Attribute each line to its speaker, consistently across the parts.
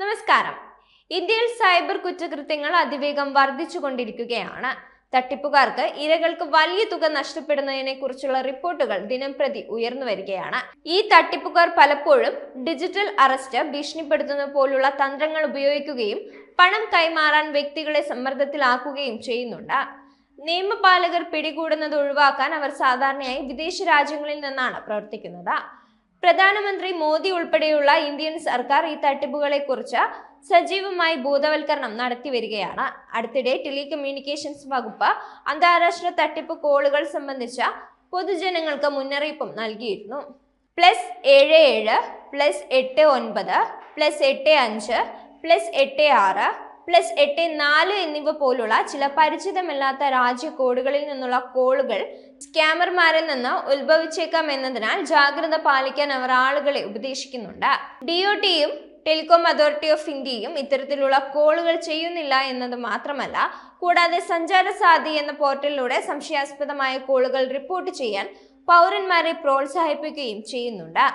Speaker 1: നമസ്കാരം. ഇന്ത്യയിൽ സൈബർ കുറ്റകൃത്യങ്ങൾ അതിവേഗം വർദ്ധിച്ചുകൊണ്ടിരിക്കുകയാണ്. തട്ടിപ്പുകാർക്ക് ഇരകൾക്ക് വലിയ തുക നഷ്ടപ്പെടുന്നതിനെ കുറിച്ചുള്ള റിപ്പോർട്ടുകൾ ദിനം പ്രതി ഉയർന്നു വരികയാണ്. ഈ തട്ടിപ്പുകാർ പലപ്പോഴും ഡിജിറ്റൽ അറസ്റ്റ് ഭീഷണിപ്പെടുത്തുന്ന പോലുള്ള തന്ത്രങ്ങൾ ഉപയോഗിക്കുകയും പണം കൈമാറാൻ വ്യക്തികളെ സമ്മർദ്ദത്തിലാക്കുകയും ചെയ്യുന്നുണ്ട്. നിയമപാലകർ പിടികൂടുന്നത് ഒഴിവാക്കാൻ അവർ സാധാരണയായി വിദേശ രാജ്യങ്ങളിൽ നിന്നാണ് പ്രവർത്തിക്കുന്നത്. പ്രധാനമന്ത്രി മോദി ഉൾപ്പെടെയുള്ള ഇന്ത്യൻ സർക്കാർ ഈ തട്ടിപ്പുകളെ കുറിച്ച് സജീവമായി ബോധവൽക്കരണം നടത്തി വരികയാണ്. അടുത്തിടെ ടെലികമ്മ്യൂണിക്കേഷൻസ് വകുപ്പ് അന്താരാഷ്ട്ര തട്ടിപ്പ് കോളുകൾ സംബന്ധിച്ച പൊതുജനങ്ങൾക്ക് മുന്നറിയിപ്പും നൽകിയിരുന്നു. പ്ലസ് ഏഴ് ഏഴ് പ്ലസ് എട്ട് ഒൻപത് പ്ലസ് എട്ട് അഞ്ച് പ്ലസ് എട്ട് ആറ് പ്ലസ് എട്ട് നാല് എന്നിവ പോലുള്ള ചില പരിചിതമല്ലാത്ത രാജ്യ കോഡുകളിൽ നിന്നുള്ള കോളുകൾ സ്കാമർമാരിൽ നിന്ന് ഉത്ഭവിച്ചേക്കാം എന്നതിനാൽ ജാഗ്രത പാലിക്കാൻ അവർ ആളുകളെ ഉപദേശിക്കുന്നുണ്ട്. ഡി ഒ ടിയും ടെലികോം അതോറിറ്റി ഓഫ് ഇന്ത്യയും ഇത്തരത്തിലുള്ള കോളുകൾ ചെയ്യുന്നില്ല എന്നത് മാത്രമല്ല കൂടാതെ സഞ്ചാരസാധി എന്ന പോർട്ടലിലൂടെ സംശയാസ്പദമായ കോളുകൾ റിപ്പോർട്ട് ചെയ്യാൻ പൗരന്മാരെ പ്രോത്സാഹിപ്പിക്കുകയും ചെയ്യുന്നുണ്ട്.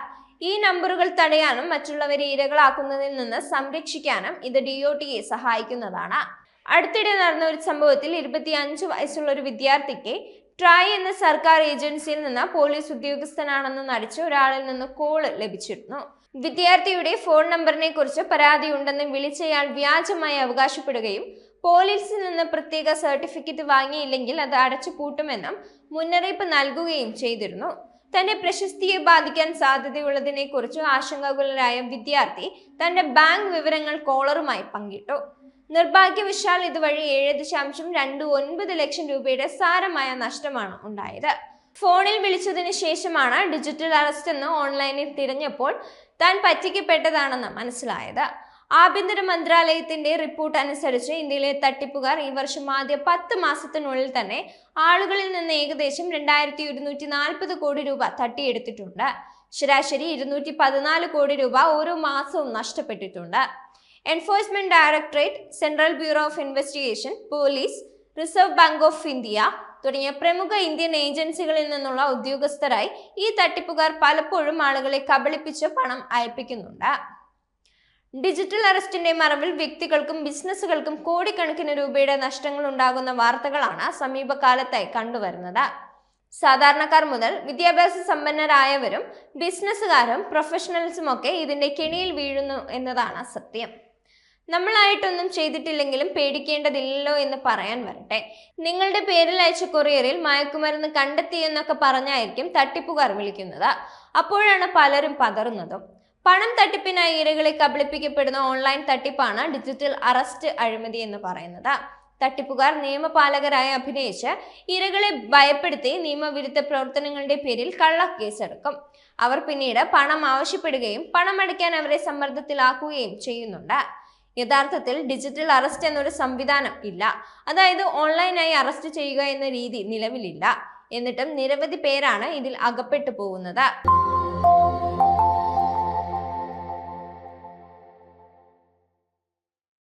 Speaker 1: ഈ നമ്പറുകൾ തടയാനും മറ്റുള്ളവരെ ഇരകളാക്കുന്നതിൽ നിന്ന് സംരക്ഷിക്കാനും ഇത് ഡി ഒ ടിയെ സഹായിക്കുന്നതാണ്. അടുത്തിടെ നടന്ന ഒരു സംഭവത്തിൽ ഇരുപത്തിയഞ്ച് വയസ്സുള്ള ഒരു വിദ്യാർത്ഥിക്ക് ട്രായ് എന്ന സർക്കാർ ഏജൻസിയിൽ നിന്ന് പോലീസ് ഉദ്യോഗസ്ഥനാണെന്ന് നടിച്ച് ഒരാളിൽ നിന്ന് കോൾ ലഭിച്ചിരുന്നു. വിദ്യാർത്ഥിയുടെ ഫോൺ നമ്പറിനെ കുറിച്ച് പരാതിയുണ്ടെന്ന് വിളിച്ചയാൾ വ്യാജമായി അവകാശപ്പെടുകയും പോലീസിൽ നിന്ന് പ്രത്യേക സർട്ടിഫിക്കറ്റ് വാങ്ങിയില്ലെങ്കിൽ അത് അടച്ചു പൂട്ടുമെന്നും മുന്നറിയിപ്പ് നൽകുകയും ചെയ്തിരുന്നു. തന്റെ പ്രശസ്തിയെ ബാധിക്കാൻ സാധ്യതയുള്ളതിനെ കുറിച്ച് ആശങ്കാകുലരായ വിദ്യാർത്ഥി തന്റെ ബാങ്ക് വിവരങ്ങൾ കോളറുമായി പങ്കിട്ടു. നിർഭാഗ്യവശാൽ ഇതുവഴി ഏഴ് ദശാംശം രണ്ട് ഒൻപത് ലക്ഷം രൂപയുടെ സാരമായ നഷ്ടമാണ് ഉണ്ടായത്. ഫോണിൽ വിളിച്ചതിന് ശേഷമാണ് ഡിജിറ്റൽ അറസ്റ്റ് എന്ന് ഓൺലൈനിൽ തിരഞ്ഞപ്പോൾ താൻ പറ്റിക്കപ്പെട്ടതാണെന്ന് മനസ്സിലായത്. ആഭ്യന്തര മന്ത്രാലയത്തിന്റെ റിപ്പോർട്ട് അനുസരിച്ച് ഇന്ത്യയിലെ തട്ടിപ്പുകാർ ഈ വർഷം ആദ്യ പത്ത് മാസത്തിനുള്ളിൽ തന്നെ ആളുകളിൽ നിന്ന് ഏകദേശം രണ്ടായിരത്തി ഒരുന്നൂറ്റി നാൽപ്പത് കോടി രൂപ തട്ടിയെടുത്തിട്ടുണ്ട്. ശരാശരി ഇരുന്നൂറ്റി പതിനാല് കോടി രൂപ ഓരോ മാസവും നഷ്ടപ്പെട്ടിട്ടുണ്ട്. Enforcement directorate central bureau of investigation police reserve bank of India തുടങ്ങിയ പ്രമുഖ ഇന്ത്യൻ ഏജൻസികളിൽ നിന്നുള്ള ഉദ്യോഗസ്ഥരായി ഈ തട്ടിപ്പുകാർ പലപ്പോഴും ആളുകളെ കബളിപ്പിച്ച് പണം അയപ്പിക്കുന്നുണ്ട്. ഡിജിറ്റൽ അറസ്റ്റിന്റെ മറവിൽ വ്യക്തികൾക്കും ബിസിനസ്സുകൾക്കും കോടിക്കണക്കിന് രൂപയുടെ നഷ്ടങ്ങൾ ഉണ്ടാകുന്ന വാർത്തകളാണ് സമീപകാലത്തായി കണ്ടുവരുന്നത്. സാധാരണക്കാർ മുതൽ വിദ്യാഭ്യാസ സമ്പന്നരായവരും ബിസിനസ്സുകാരും പ്രൊഫഷണൽസും ഒക്കെ ഇതിന്റെ കെണിയിൽ വീഴുന്നു എന്നതാണ് സത്യം. നമ്മളായിട്ടൊന്നും ചെയ്തിട്ടില്ലെങ്കിലും പേടിക്കേണ്ടതില്ലല്ലോ എന്ന് പറയാൻ വരട്ടെ. നിങ്ങളുടെ പേരിൽ അയച്ച കൊറിയറിൽ മയക്കുമരുന്ന് കണ്ടെത്തിയെന്നൊക്കെ പറഞ്ഞായിരിക്കും തട്ടിപ്പുകാർ വിളിക്കുന്നത്. അപ്പോഴാണ് പലരും പതറുന്നതും പണം തട്ടിപ്പിനായി ഇരകളെ കബളിപ്പിക്കപ്പെടുന്ന ഓൺലൈൻ തട്ടിപ്പാണ് ഡിജിറ്റൽ അറസ്റ്റ് അഴിമതി എന്ന് പറയുന്നത്. തട്ടിപ്പുകാർ നിയമപാലകരായി അഭിനയിച്ച് ഇരകളെ ഭയപ്പെടുത്തി നിയമവിരുദ്ധ പ്രവർത്തനങ്ങളുടെ പേരിൽ കള്ളക്കേസെടുക്കും. അവർ പിന്നീട് പണം ആവശ്യപ്പെടുകയും പണമടയ്ക്കാൻ അവരെ സമ്മർദ്ദത്തിലാക്കുകയും ചെയ്യുന്നുണ്ട്. യഥാർത്ഥത്തിൽ ഡിജിറ്റൽ അറസ്റ്റ് എന്നൊരു സംവിധാനം ഇല്ല. അതായത് ഓൺലൈനായി അറസ്റ്റ് ചെയ്യുക എന്ന രീതി നിലവിലില്ല. എന്നിട്ടും നിരവധി പേരാണ് ഇതിൽ അകപ്പെട്ടു പോകുന്നത്.